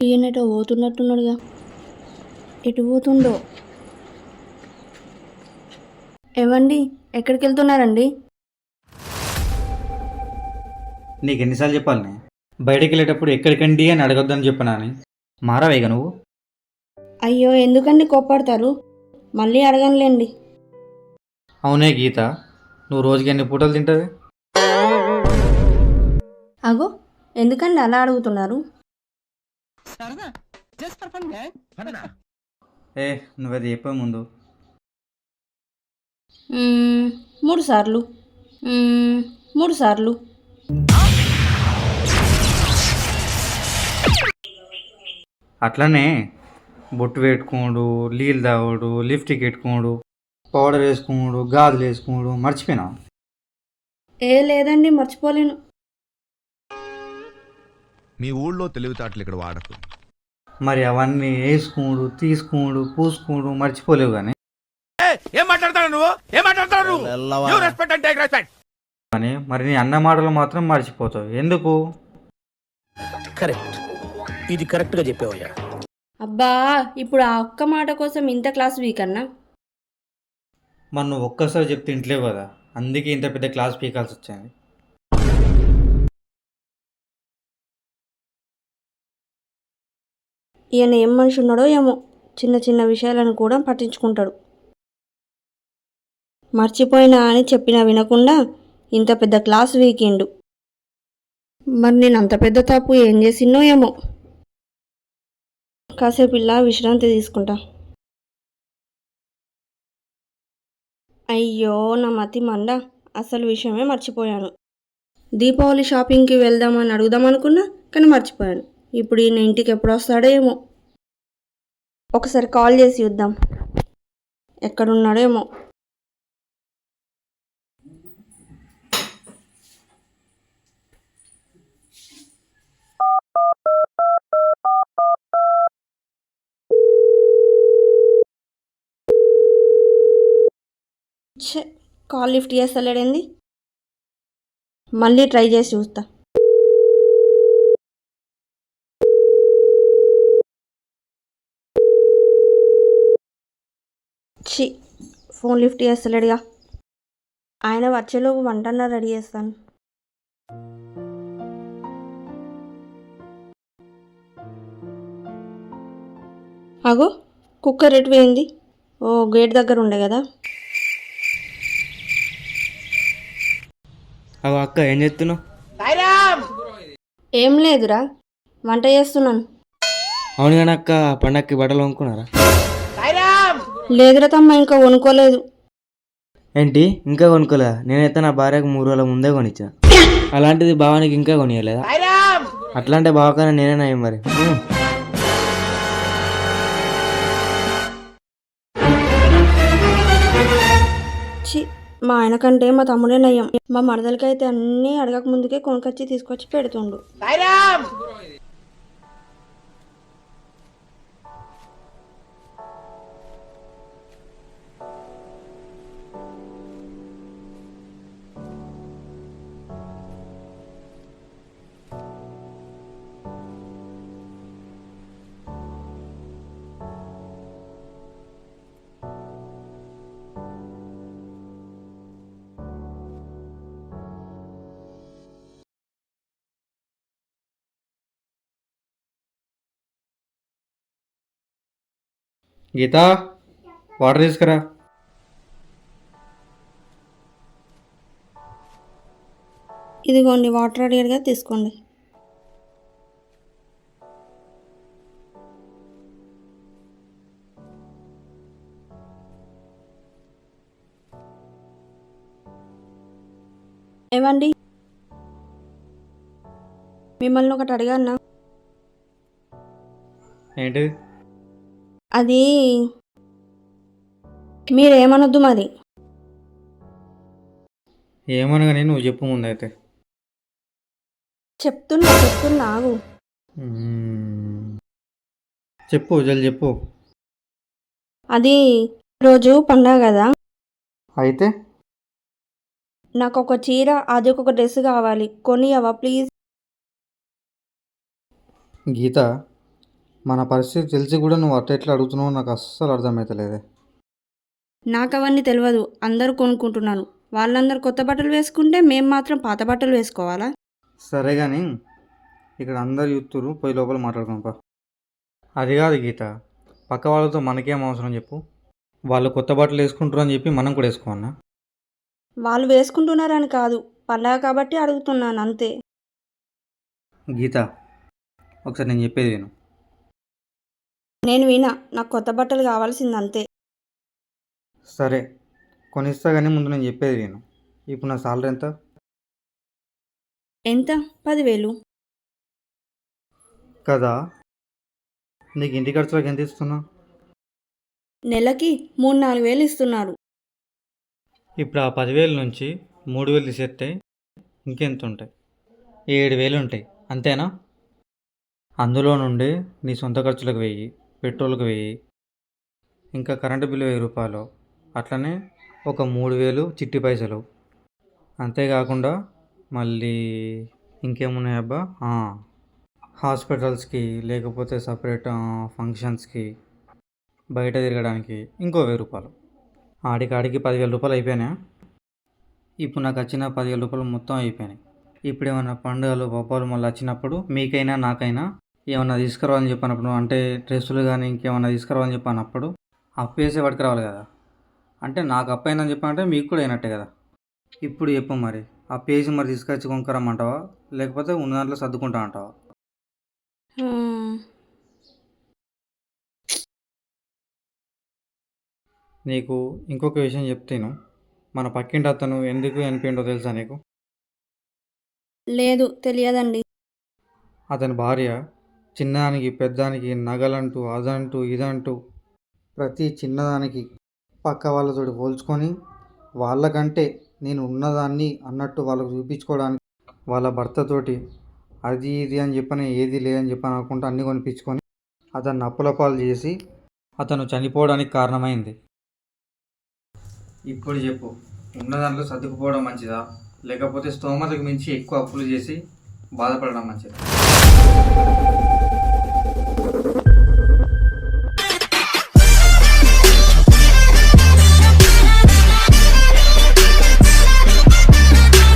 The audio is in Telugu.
ఈయనటో పోతున్నట్టున్నాడుగా. ఎటు పోతుండో. ఏవండి ఎక్కడికి వెళ్తున్నారండి నీకు ఎన్నిసార్లు చెప్పాలి నే? బయటికి వెళ్ళేటప్పుడు ఎక్కడికండి అని అడగొద్దని చెప్పనా అని మారావేగా నువ్వు? అయ్యో ఎందుకండి కోప్పడతారు? మళ్ళీ అడగనులేండి. అవునే గీత నువ్వు రోజుకి ఎన్ని పూటలు తింటుంది? అగో ఎందుకండి అలా అడుగుతున్నారు? ఏ నువ్వది చెప్పే ముందు. మ్మ్, మూడు సార్లు. మ్మ్, మూడు సార్లు. అట్లనే బొట్టు పెట్టుకోడు నీళ్ళు తాగుడు లిఫ్ట్కి పెట్టుకోడు పౌడర్ వేసుకోడు గాజులు వేసుకోడు మర్చిపోయినావు ఏ లేదండి మర్చిపోలేను. మీ ఊళ్ళో తెలివితేటలు ఇక్కడ వాడకు. మరి అవన్నీ వేసుకోడు తీసుకోడు పూసుకోడు మర్చిపోలేవు కానీ ఏం మాట్లాడతాడు నువ్వు? ఏం మాట్లాడతాడు నువ్వు? You respect and take respect కానీ మరి నీ అన్న మాటలు మాత్రం మర్చిపోతావు. ఎందుకు? కరెక్ట్. ఇది కరెక్ట్గా చెప్పావయ్యా. అబ్బా ఇప్పుడు ఆ ఒక్క మాట కోసం ఇంత క్లాస్ వీక్ అన్నా మరి నువ్వు ఒక్కసారి చెప్తే ఇంట్లేవు కదా. అందుకే ఇంత పెద్ద క్లాస్ పీకాల్సి వచ్చింది. ఈయన ఏం మనిషి ఉన్నాడో ఏమో. చిన్న చిన్న విషయాలను కూడా పట్టించుకుంటాడు. మర్చిపోయినా అని చెప్పినా వినకుండా ఇంత పెద్ద క్లాస్ వీకిండు. మరి నేను అంత పెద్ద తప్పు ఏం చేసినో ఏమో. కాసేపు ఇలా విశ్రాంతి తీసుకుంటా. అయ్యో నా మతి మండ అసలు విషయమే మర్చిపోయాను. దీపావళి షాపింగ్కి వెళ్దామని అడుగుదాం అనుకున్నా కానీ మర్చిపోయాను. ఇప్పుడు ఈయన ఇంటికి ఎప్పుడు వస్తాడో ఏమో. ఒకసారి కాల్ చేసి చూద్దాం. ఎక్కడున్నాడో ఏమో. కాల్ లిఫ్ట్ చేస్తలేడేంది? మళ్ళీ ట్రై చేసి చూస్తా. ఛీ ఫోన్ లిఫ్ట్ చేస్తలేడుగా. ఆయన వచ్చేలోపు వంటన్నా రెడీ చేస్తాను. అగో కుక్కర్ ఎటు పోయింది? ఓ గేట్ దగ్గర ఉండే కదా. అవి అక్క ఏం చేస్తున్నావు? ఏం లేదురా వంట చేస్తున్నాను. అవును కానీ అక్క పండక్కి బట్టలు కొనుక్కున్నారా? లేదురా తమ్మ ఇంకా కొనుక్కోలేదు. ఏంటి? ఇంకా కొనుక్కోలేదా? నేనైతే నా భార్యకు మూడు రోజుల ముందే కొనిచ్చా. అలాంటిది భావానికి ఇంకా కొనియలేదా? అట్లాంటి భావకన్నా నేనే నయం మరి. మా ఆయన కంటే మా తమ్ముడే నయ్యం మా మరదలకైతే అన్నీ అడగక ముందుకే కొనుకొచ్చి తీసుకొచ్చి పెడుతుండు. గీత వాటర్ తీసుకురా. ఇదిగోండి వాటర్ అడిగారుగా తీసుకోండి. ఏమండి? మిమ్మల్ని ఒకటి అడిగానా? ఏంటి అది మీరేమనొద్దు మరి. ఏమనగానే నువ్వు చెప్పు ముందైతే. చెప్తున్నా చెప్తున్నా ఆగు. మ్మ్. చెప్పు జల్ చెప్పు. అది రోజు పండగ కదా. అయితే? నాకు ఒక చీర అది ఒక డ్రెస్ కావాలి. కొనియవా ప్లీజ్. గీత? మన పరిస్థితి తెలిసి కూడా నువ్వు అట్ట ఎట్లా అడుగుతున్నావు నాకు అస్సలు అర్థమవుతలేదే నాకు అవన్నీ తెలియదు అందరూ కొనుక్కుంటున్నాను వాళ్ళందరూ కొత్త బట్టలు వేసుకుంటే మేము మాత్రం పాత బట్టలు వేసుకోవాలా? సరే కానీ ఇక్కడ అందరు యూత్తురు పోయి లోపల మాట్లాడుకుంపా అది కాదు గీత పక్క వాళ్ళతో మనకేం అవసరం చెప్పు. వాళ్ళు కొత్త బట్టలు వేసుకుంటారు అని చెప్పి మనం కూడా వేసుకోవన్నా వాళ్ళు వేసుకుంటున్నారని కాదు పండగ కాబట్టి అడుగుతున్నాను అంతే. గీత ఒకసారి నేను చెప్పేది విను. నేను వినా నాకు కొత్త బట్టలు కావాల్సింది అంతే సరే కొనిస్తా కానీ ముందు నేను చెప్పేది విను. ఇప్పుడు నా సాలరీ ఎంత? ఎంత? పదివేలు. కదా? నీకు ఇంటి ఖర్చులకు ఎంత ఇస్తున్నా? నెలకి మూడు నాలుగు వేలు ఇస్తున్నారు. ఇప్పుడు ఆ పదివేల నుంచి మూడు వేలు తీసేస్తే ఇంకెంత ఉంటాయి? ఏడు వేలు ఉంటాయి అంతేనా? అందులో నుండి నీ సొంత ఖర్చులకు వెయ్యి. పెట్రోల్కి వెయ్యి ఇంకా కరెంటు బిల్లు వెయ్యి రూపాయలు అట్లనే ఒక మూడు వేలు చిట్టి పైసలు. అంతేకాకుండా మళ్ళీ ఇంకేమున్నాయి అబ్బా? హాస్పిటల్స్కి లేకపోతే సపరేట్ ఫంక్షన్స్కి బయట తిరగడానికి ఇంకో వెయ్యి రూపాయలు. ఆడికాడికి పదివేల రూపాయలు అయిపోయినాయి ఇప్పుడు నాకు వచ్చిన పదివేల రూపాయలు మొత్తం అయిపోయినాయి. ఇప్పుడు ఏమైనా పండుగలు పప్పాలు మళ్ళీ వచ్చినప్పుడు మీకైనా నాకైనా ఏమన్నా తీసుకురావాలని చెప్పినప్పుడు అంటే డ్రెస్సులు కానీ ఇంకేమన్నా తీసుకురావాలని చెప్పినప్పుడు అప్పు వేసే వాడికి రావాలి కదా. అంటే నాకు అప్పు అయిందని చెప్పానంటే మీకు కూడా అయినట్టే కదా. ఇప్పుడు చెప్పు మరి ఆ పేజ్ మరి తీసుకొచ్చి కొనుక్కరమ్మంటావా? లేకపోతే ఉన్న దాంట్లో సర్దుకుంటా అంటావా. నీకు ఇంకొక విషయం చెప్తాను. మన పక్కింటి అతను ఎందుకు చనిపోయిండో తెలుసా నీకు? లేదు తెలియదండి. అతని భార్య చిన్నదానికి పెద్దానికి నగలంటూ అదంటూ ఇదంటూ ప్రతి చిన్నదానికి పక్క వాళ్ళతో పోల్చుకొని వాళ్ళకంటే నేను ఉన్నదాన్ని అన్నట్టు వాళ్ళకు చూపించుకోవడానికి వాళ్ళ భర్తతోటి అది ఇది అని చెప్పని ఏది లేదని చెప్పని అనుకుంటూ అన్నీ కొనిపించుకొని అతన్ని అప్పులపాలు చేసి అతను చనిపోవడానికి కారణమైంది. ఇప్పుడు చెప్పు ఉన్న దాంట్లో సర్దుకుపోవడం మంచిదా? లేకపోతే స్తోమతకు మించి ఎక్కువ అప్పులు చేసి బాధపడడం మంచిదా?